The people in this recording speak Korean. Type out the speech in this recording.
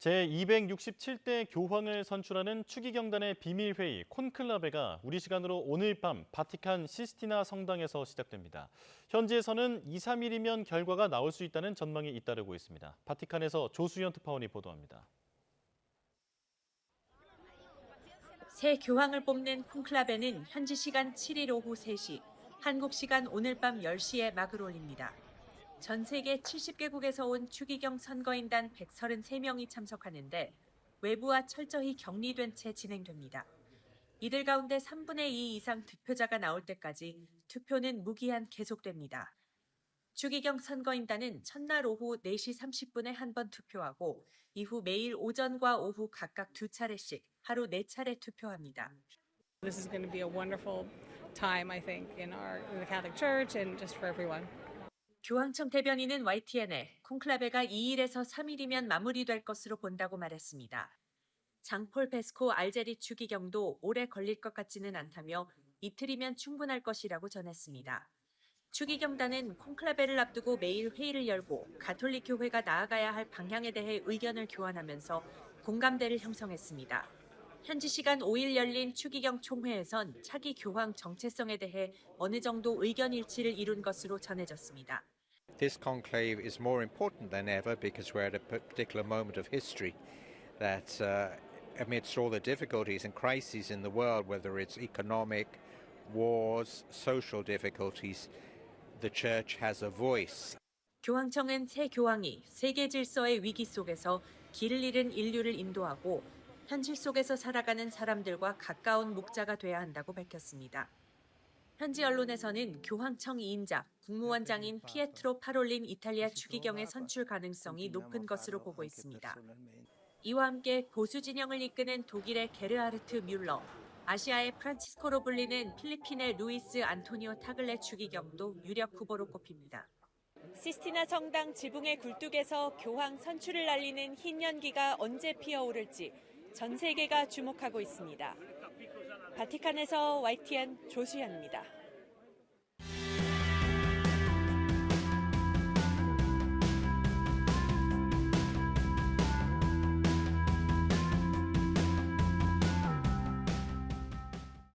제267대 교황을 선출하는 추기경단의 비밀회의 콘클라베가 우리 시간으로 오늘 밤 바티칸 시스티나 성당에서 시작됩니다. 현지에서는 2, 3일이면 결과가 나올 수 있다는 전망이 잇따르고 있습니다. 바티칸에서 조수연 특파원이 보도합니다. 새 교황을 뽑는 콘클라베는 현지 시간 7일 오후 3시, 한국 시간 오늘 밤 10시에 막을 올립니다. 전 세계 70개국에서 온 추기경 선거인단 133명이 참석하는데 외부와 철저히 격리된 채 진행됩니다. 이들 가운데 3분의 2 이상 득표자가 나올 때까지 투표는 무기한 계속됩니다. 추기경 선거인단은 첫날 오후 4시 30분에 한 번 투표하고 이후 매일 오전과 오후 각각 두 차례씩 하루 네 차례 투표합니다. This is going to be a wonderful time, I think, in our in the Catholic Church and just for everyone. 교황청 대변인은 YTN에 콘클라베가 2일에서 3일이면 마무리될 것으로 본다고 말했습니다. 장폴 베스코 알제리 추기경도 오래 걸릴 것 같지는 않다며 이틀이면 충분할 것이라고 전했습니다. 추기경단은 콘클라베를 앞두고 매일 회의를 열고 가톨릭 교회가 나아가야 할 방향에 대해 의견을 교환하면서 공감대를 형성했습니다. 현지 시간 5일 열린 추기경 총회에선 차기 교황 정체성에 대해 어느 정도 의견 일치를 이룬 것으로 전해졌습니다. This conclave is more important than ever because we're at a particular moment of history that, uh, amidst all the difficulties and crises in the world, whether it's economic, wars, social difficulties, the church has a voice. 교황청은 새 교황이 세계 질서의 위기 속에서 길을 잃은 인류를 인도하고 현실 속에서 살아가는 사람들과 가까운 목자가 돼야 한다고 밝혔습니다. 현지 언론에서는 교황청 2인자 국무원장인 피에트로 파롤린 이탈리아 추기경의 선출 가능성이 높은 것으로 보고 있습니다. 이와 함께 보수 진영을 이끄는 독일의 게르하르트 뮬러, 아시아의 프란치스코로 불리는 필리핀의 루이스 안토니오 타글레 추기경도 유력 후보로 꼽힙니다. 시스티나 성당 지붕의 굴뚝에서 교황 선출을 알리는 흰 연기가 언제 피어오를지 전 세계가 주목하고 있습니다. 바티칸에서 YTN 조수현입니다.